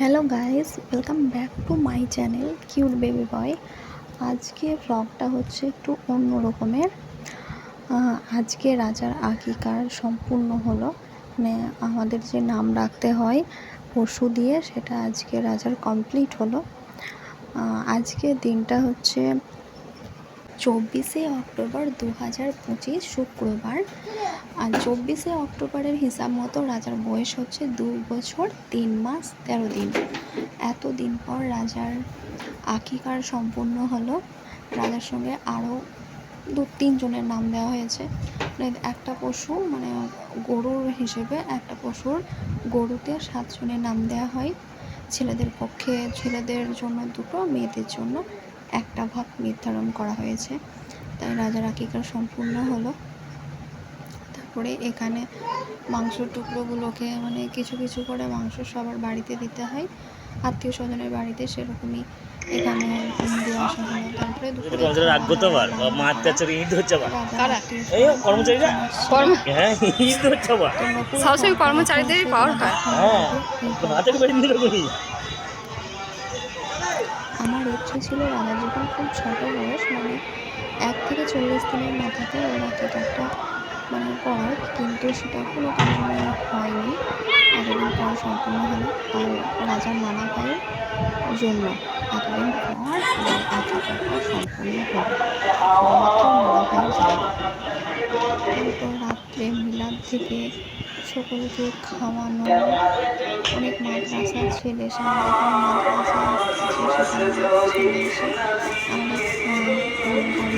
Hello guys welcome back to my channel cute baby boy আজকে ব্লগটা হচ্ছে একটু অন্য রকমের। আজকে রাজার আকিকার সম্পূর্ণ হলো। মানে আমাদের যে নাম রাখতে হয় পশু দিয়ে, সেটা আজকে রাজার কমপ্লিট হলো। আজকে দিনটা হচ্ছে চব্বিশে অক্টোবর দু হাজার পঁচিশ শুক্রবার। আর চব্বিশে অক্টোবরের হিসাব মতো রাজার বয়স হচ্ছে দু বছর তিন মাস তেরো দিন। এত দিন পর রাজার আকিকার সম্পূর্ণ হলো। রাজার সঙ্গে আরও দু তিনজনের নাম দেওয়া হয়েছে। মানে একটা পশু মানে গরুর হিসেবে একটা পশুর গরুতে সাতজনের নাম দেওয়া হয়। ছেলেদের পক্ষে, ছেলেদের জন্য দুটো, মেয়েদের জন্য। একটা ভাগ নির্ধারণ করা হয়েছে। তাই রাজার আকিকার সম্পূর্ণ হলো। তারপরে এখানে মাংস টুকরোগুলোকে মানে কিছু কিছু করে মাংস সবার বাড়িতে দিতে হয়। আত্মীয় স্বজনের বাড়িতে সেরকমই এখানে দিয়ে আসা হলো তারপরে দুপুরে ঈদ হচ্ছে কর্মচারীরা? হ্যাঁ ঈদ হচ্ছে আবার। তোমরা পুরো সবসময় কর্মচারীদেরই পাওয়ার হয়। আমার ইচ্ছে ছিল রাধা যখন খুব ছোটো বয়স মানে এক থেকে চল্লিশ দিনের মাথাতে ওর একটা মানে পর কিন্তু সেটা কোনো কারণে হয়নি। এতদিন পর সম্পূর্ণ হলো, আর রাজার নানা ভাইয়ের জন্য। এতদিন পর তারপর রাত্রে মিলাদ থেকে সকলকে খাওয়ানো অনেক মাদ্রাসা ছেলে মাদ্রাসা ছেলে আমাদের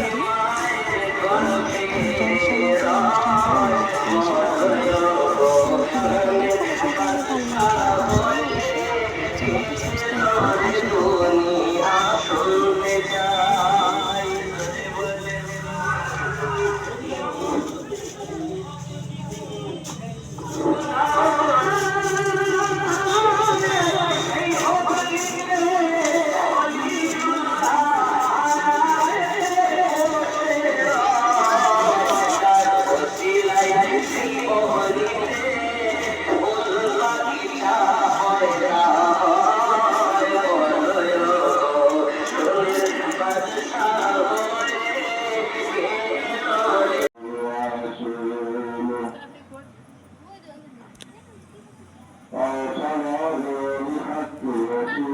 Thank you.